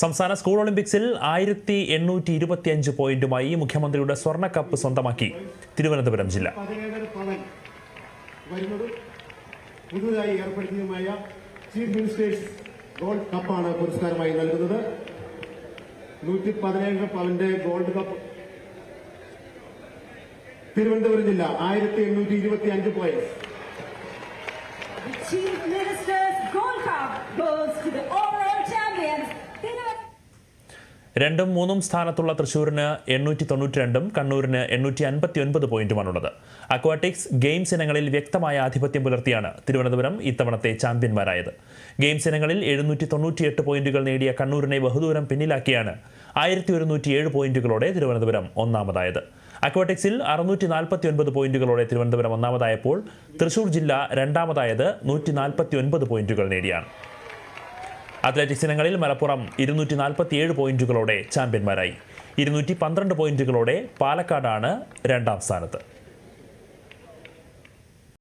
സംസ്ഥാന സ്കൂൾ ഒളിമ്പിക്സിൽ ആയിരത്തി എണ്ണൂറ്റി ഇരുപത്തിയഞ്ച് പോയിന്റുമായി മുഖ്യമന്ത്രിയുടെ സ്വർണ കപ്പ് സ്വന്തമാക്കി. തിരുവനന്തപുരം ജില്ല. പുതുതായി ഏർപ്പെടുത്തിയതുമായ ചീഫ് മിനിസ്റ്റേഴ്സ് ഗോൾഡ് കപ്പാണ് പുരസ്കാരമായി നൽകുന്നത്. നൂറ്റി പതിനേഴര പവന്റെ ഗോൾഡ് കപ്പ്. തിരുവനന്തപുരം ജില്ല ആയിരത്തി എണ്ണൂറ്റി ഇരുപത്തി അഞ്ച് point. Chief Minister's Gold Cup goes രണ്ടും മൂന്നും സ്ഥാനത്തുള്ള തൃശൂരിന് എണ്ണൂറ്റി തൊണ്ണൂറ്റി രണ്ടും കണ്ണൂരിന് എണ്ണൂറ്റി അൻപത്തി ഒൻപത് പോയിന്റുമാണുള്ളത്. അക്വാട്ടിക്സ് ഗെയിംസ് ഇനങ്ങളിൽ വ്യക്തമായ ആധിപത്യം പുലർത്തിയാണ് തിരുവനന്തപുരം ഇത്തവണത്തെ ചാമ്പ്യന്മാരായത്. ഗെയിംസ് ഇനങ്ങളിൽ എഴുന്നൂറ്റി പോയിന്റുകൾ നേടിയ കണ്ണൂരിനെ ബഹുദൂരം പിന്നിലാക്കിയാണ് ആയിരത്തി ഒരുന്നൂറ്റി ഏഴ് പോയിന്റുകളോടെ തിരുവനന്തപുരം ഒന്നാമതായത്. അക്വാറ്റിക്സിൽ അറുന്നൂറ്റി നാൽപ്പത്തി ഒൻപത് പോയിന്റുകളോടെ തിരുവനന്തപുരം ഒന്നാമതായപ്പോൾ തൃശൂർ ജില്ല രണ്ടാമതായത് നൂറ്റി നാൽപ്പത്തി ഒൻപത് പോയിന്റുകൾ നേടിയാണ്. അത്ലറ്റിക്സ് ഇനങ്ങളിൽ മലപ്പുറം ഇരുന്നൂറ്റി നാൽപ്പത്തിയേഴ് പോയിന്റുകളോടെ ചാമ്പ്യന്മാരായി. ഇരുന്നൂറ്റി പന്ത്രണ്ട് പോയിന്റുകളോടെ പാലക്കാടാണ് രണ്ടാം സ്ഥാനത്ത്.